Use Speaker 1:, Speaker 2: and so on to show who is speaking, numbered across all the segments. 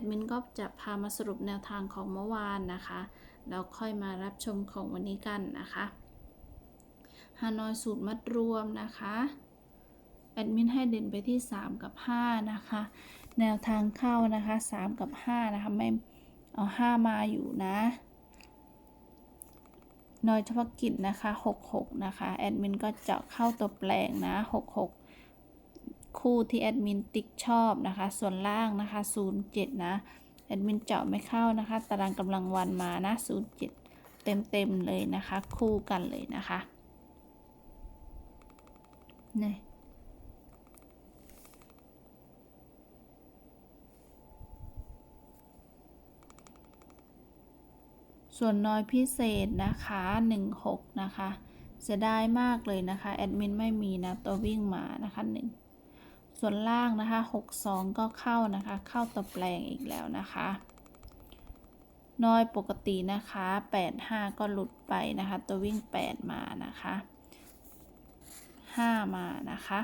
Speaker 1: ดมินก็จะพามาสรุปแนวทางของเมื่อวานนะคะแล้วค่อยมารับชมของวันนี้กันนะคะฮานอยสูตรมัดรวมนะคะแอดมินให้เด่นไปที่ 3 กับ 5 นะคะ แนวทางเข้านะคะ 3 กับ 5 นะคะ ไม่เอา 5 มาอยู่นะนอยเฉพาะกิจนะคะ 66 นะคะ แอดมินก็เจาะเข้าตัวแปลงนะ 66 คู่ที่แอดมินติ๊กชอบนะคะ ส่วนล่างนะคะ 07 นะแอดมินเจาะไม่เข้านะคะ ตารางกำลังวันมานะ 07 เต็มๆเลยนะคะ คู่กันเลยนะคะนี่ส่วนน้อยพิเศษนะคะ 16 นะคะเสียดายมากเลยนะคะ แอดมินไม่มีนะ ตัววิ่งมานะคะ 1 ส่วนล่างนะคะ 62 ก็เข้านะคะ เข้าตัวแปลงอีกแล้วนะคะ น้อยปกตินะคะ 85 ก็หลุดไปนะคะ ตัววิ่ง 8 มานะคะ 5 มานะคะ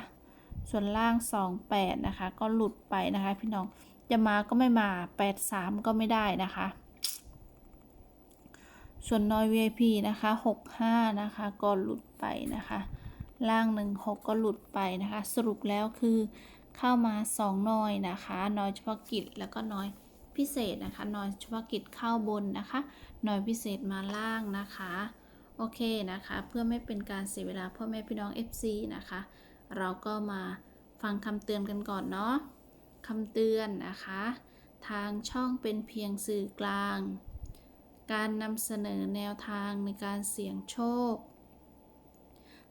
Speaker 1: ส่วนล่าง 28 นะคะ ก็หลุดไปนะคะ พี่น้อง จะมาก็ไม่มา 83 ก็ไม่ได้นะคะ ส่วนน้อย VIP นะคะ 65 นะคะ ก็หลุดไปนะคะ ล่าง 16 ก็หลุดไปนะคะ สรุปแล้วคือเข้ามา 2 น้อยนะคะน้อยเฉพาะกิจแล้วก็น้อยพิเศษนะคะน้อยเฉพาะกิจเข้าบนนะคะน้อยพิเศษมาล่างนะคะ โอเคนะคะ เพื่อไม่เป็นการเสียเวลาพ่อแม่พี่น้อง FC นะคะ เราก็มาฟังคำเตือนกันก่อนเนาะคำเตือนนะคะ ทางช่องเป็นเพียงสื่อกลาง การนำเสนอแนวทางในการเสี่ยงโชค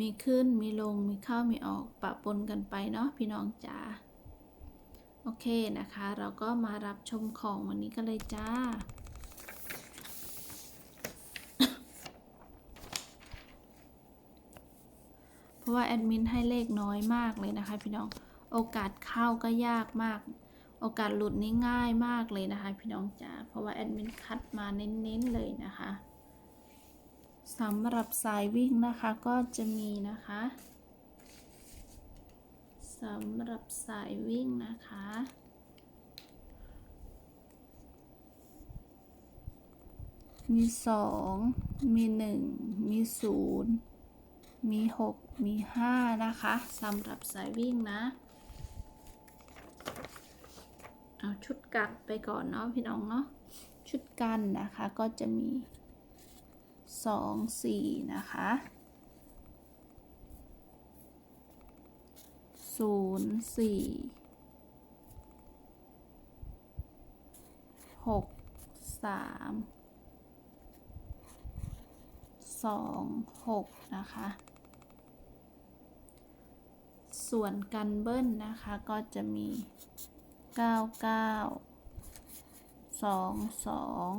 Speaker 1: มีขึ้นมีลงมีเข้ามีออกปะปนกันไปเนาะพี่น้องจ๋าโอเคนะคะ เราก็มารับชมของวันนี้กันเลยจ้า เพราะว่าแอดมินให้เลขน้อยมากเลยนะคะ พี่น้องโอกาสเข้าก็ยากมาก โอกาสหลุดนี่ง่ายมากเลยนะคะ พี่น้องจ๋าเพราะว่าแอดมินคัดมาเน้นๆเลยนะคะ สำหรับสายวิ่งนะคะก็จะมีนะคะสำหรับสายวิ่งนะคะ มีสองมีหนึ่งมีศูนย์มีหกมีห้านะคะสำหรับสายวิ่งนะ เอาชุดกันไปก่อนเนาะพี่น้องเนาะชุดกันนะคะก็จะมี สองสี่นะคะศูนย์สี่หกสามสองหกนะคะ ส่วนกันเบิ้ลนะคะก็จะมีเก้าเก้าสองสอง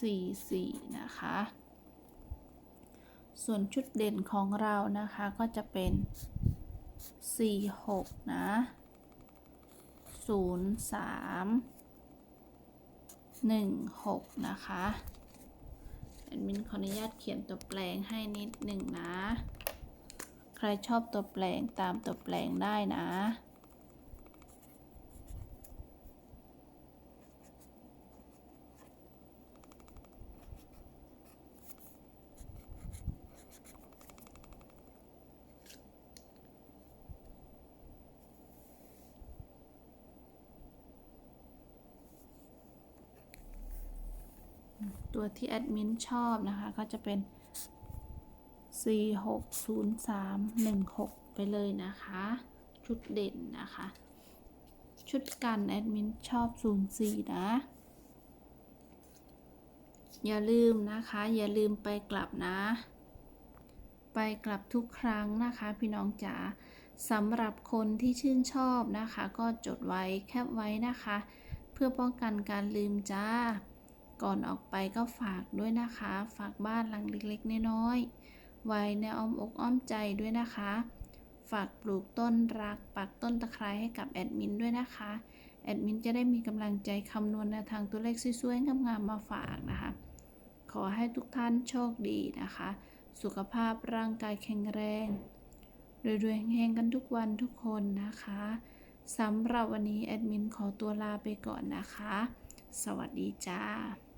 Speaker 1: สี่สี่นะคะ ส่วนชุดเด่นของเรานะคะก็จะเป็นสี่หกนะศูนย์สามหนึ่งหกนะคะแอดมินขออนุญาตเขียนตัวแปลงให้นิดหนึ่งนะ ใครชอบตัวแปลงตามตัวแปลงได้นะ ตัวที่แอดมินชอบนะคะ ก็จะเป็น 460316 ไปเลยนะคะ ชุดเด่นนะคะ ชุดกันแอดมินชอบ 04 นะ อย่าลืมนะคะ อย่าลืมไปกลับนะ ไปกลับทุกครั้งนะคะ พี่น้องจ๋าสำหรับคนที่ชื่นชอบนะคะ ก็จดไว้แคปไว้นะคะ เพื่อป้องกันการลืมจ้า ก่อนออกไปก็ฝากด้วยนะคะ ฝากบ้านหลังเล็กๆ น้อยๆ ไว้ในอ้อมอกอ้อมใจด้วยนะคะ ฝากปลูกต้นรักปักต้นตะไคร้ให้กับแอดมินด้วยนะคะ แอดมินจะได้มีกำลังใจคำนวณแนวทางตัวเลขสวยๆ งามๆ มาฝากนะคะ ขอให้ทุกท่านโชคดีนะคะ สุขภาพร่างกายแข็งแรงรวยๆแห่งๆกันทุกวันทุกคนนะคะสำหรับวันนี้แอดมินขอตัวลาไปก่อนนะคะ สวัสดีจ้า